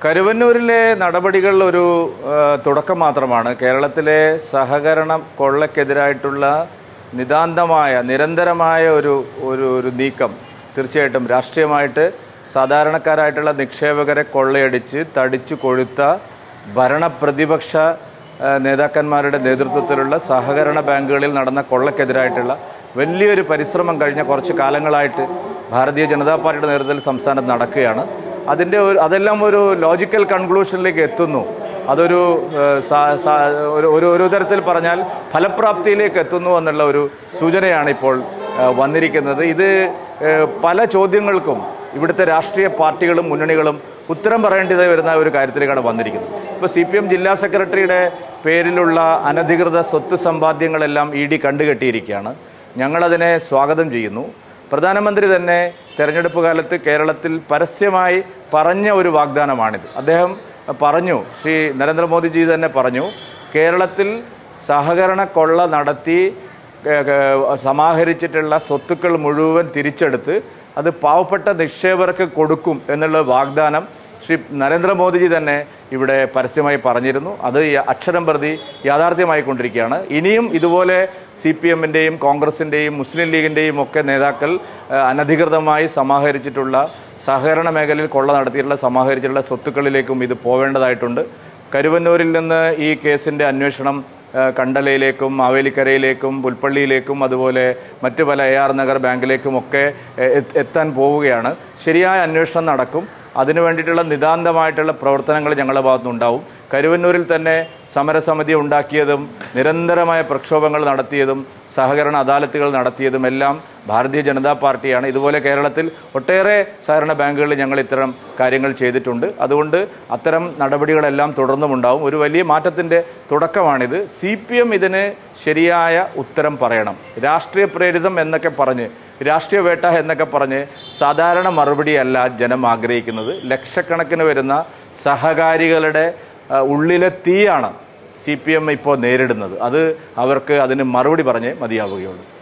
കരുവന്നൂരിലെ നടപടികൾ ഒരു തുടക്കം മാത്രമാണ്. കേരളത്തിലെ സഹകരണ കൊള്ളക്കെതിരായിട്ടുള്ള നിതാന്തമായ നിരന്തരമായ ഒരു ഒരു ഒരു നീക്കം തീർച്ചയായിട്ടും രാഷ്ട്രീയമായിട്ട് സാധാരണക്കാരായിട്ടുള്ള നിക്ഷേപകരെ കൊള്ളയടിച്ച് തടിച്ചു കൊഴുത്ത ഭരണപ്രതിപക്ഷ നേതാക്കന്മാരുടെ നേതൃത്വത്തിലുള്ള സഹകരണ ബാങ്കുകളിൽ നടന്ന കൊള്ളക്കെതിരായിട്ടുള്ള വലിയൊരു പരിശ്രമം കഴിഞ്ഞ കുറച്ച് കാലങ്ങളായിട്ട് ഭാരതീയ ജനതാ പാർട്ടിയുടെ നേതൃത്വത്തിൽ സംസ്ഥാനത്ത് നടക്കുകയാണ്. അതിന്റെ ഒരു അതെല്ലാം ഒരു ലോജിക്കൽ കൺക്ലൂഷനിലേക്ക് എത്തുന്നു. അതൊരു ഒരു ഒരു തരത്തിൽ പറഞ്ഞാൽ ഫലപ്രാപ്തിയിലേക്ക് എത്തുന്നു എന്നുള്ള ഒരു സൂചനയാണ് ഇപ്പോൾ വന്നിരിക്കുന്നത്. ഇത് പല ചോദ്യങ്ങൾക്കും ഇവിടുത്തെ രാഷ്ട്രീയ പാർട്ടികളും മുന്നണികളും ഉത്തരം പറയേണ്ടത് വരുന്ന ഒരു കാര്യത്തിലേക്കാണ് വന്നിരിക്കുന്നത്. ഇപ്പോൾ സി പി എം ജില്ലാ സെക്രട്ടറിയുടെ പേരിലുള്ള അനധികൃത സ്വത്ത് സമ്പാദ്യങ്ങളെല്ലാം ഇ ഡി കണ്ടുകെട്ടിയിരിക്കുകയാണ്. ഞങ്ങളതിനെ സ്വാഗതം ചെയ്യുന്നു. പ്രധാനമന്ത്രി തന്നെ തെരഞ്ഞെടുപ്പ് കാലത്ത് കേരളത്തിൽ പരസ്യമായി പറഞ്ഞ ഒരു വാഗ്ദാനമാണിത്. അദ്ദേഹം പറഞ്ഞു ശ്രീ നരേന്ദ്രമോദിജി തന്നെ പറഞ്ഞു കേരളത്തിൽ സഹകരണ കൊള്ള നടത്തി സമാഹരിച്ചിട്ടുള്ള സ്വത്തുക്കൾ മുഴുവൻ തിരിച്ചെടുത്ത് അത് പാവപ്പെട്ട നിക്ഷേപകർക്ക് കൊടുക്കും എന്നുള്ള വാഗ്ദാനം ശ്രീ നരേന്ദ്രമോദിജി തന്നെ ഇവിടെ പരസ്യമായി പറഞ്ഞിരുന്നു. അത് അക്ഷരം പ്രതി യാഥാർത്ഥ്യമായിക്കൊണ്ടിരിക്കുകയാണ് ഇനിയും ഇതുപോലെ സി പി എമ്മിന്റെയും കോൺഗ്രസിന്റെയും മുസ്ലിം ലീഗിന്റെയും ഒക്കെ നേതാക്കൾ അനധികൃതമായി സമാഹരിച്ചിട്ടുള്ള സഹകരണ മേഖലയിൽ കൊള്ള നടത്തിയിട്ടുള്ള സമാഹരിച്ചിട്ടുള്ള സ്വത്തുക്കളിലേക്കും ഇത് പോവേണ്ടതായിട്ടുണ്ട്. കരുവന്നൂരിൽ നിന്ന് ഈ കേസിന്റെ അന്വേഷണം കണ്ടലയിലേക്കും മാവേലിക്കരയിലേക്കും പുൽപ്പള്ളിയിലേക്കും അതുപോലെ മറ്റു പല എ ആർ നഗർ ബാങ്കിലേക്കും ഒക്കെ എത്താൻ പോവുകയാണ്. ശരിയായ അന്വേഷണം നടക്കും. അതിനു വേണ്ടിയിട്ടുള്ള നിതാന്തമായിട്ടുള്ള പ്രവർത്തനങ്ങൾ ഞങ്ങളുടെ ഭാഗത്തുനിന്നുണ്ടാവും. കരുവന്നൂരിൽ തന്നെ സമരസമിതി ഉണ്ടാക്കിയതും നിരന്തരമായ പ്രക്ഷോഭങ്ങൾ നടത്തിയതും സഹകരണ അദാലത്തുകൾ നടത്തിയതും എല്ലാം ഭാരതീയ ജനതാ പാർട്ടിയാണ്. ഇതുപോലെ കേരളത്തിൽ ഒട്ടേറെ സഹകരണ ബാങ്കുകളിൽ ഞങ്ങൾ ഇത്തരം കാര്യങ്ങൾ ചെയ്തിട്ടുണ്ട്. അതുകൊണ്ട് അത്തരം നടപടികളെല്ലാം തുടർന്നും ഉണ്ടാവും ഒരു വലിയ മാറ്റത്തിന്റെ തുടക്കമാണിത്. സി പി എം ഇതിന് ശരിയായ ഉത്തരം പറയണം. രാഷ്ട്രീയ പ്രേരിതം എന്നൊക്കെ പറഞ്ഞ് രാഷ്ട്രീയ വേട്ട എന്നൊക്കെ പറഞ്ഞ് സാധാരണ മറുപടിയല്ല ജനം ആഗ്രഹിക്കുന്നത്. ലക്ഷക്കണക്കിന് വരുന്ന സഹകാരികളുടെ ഉള്ളിലെ തീയാണ് സി പി എം ഇപ്പോൾ നേരിടുന്നത്. അത് അവർക്ക് അതിന് മറുപടി പറഞ്ഞേ മതിയാവുകയുള്ളൂ.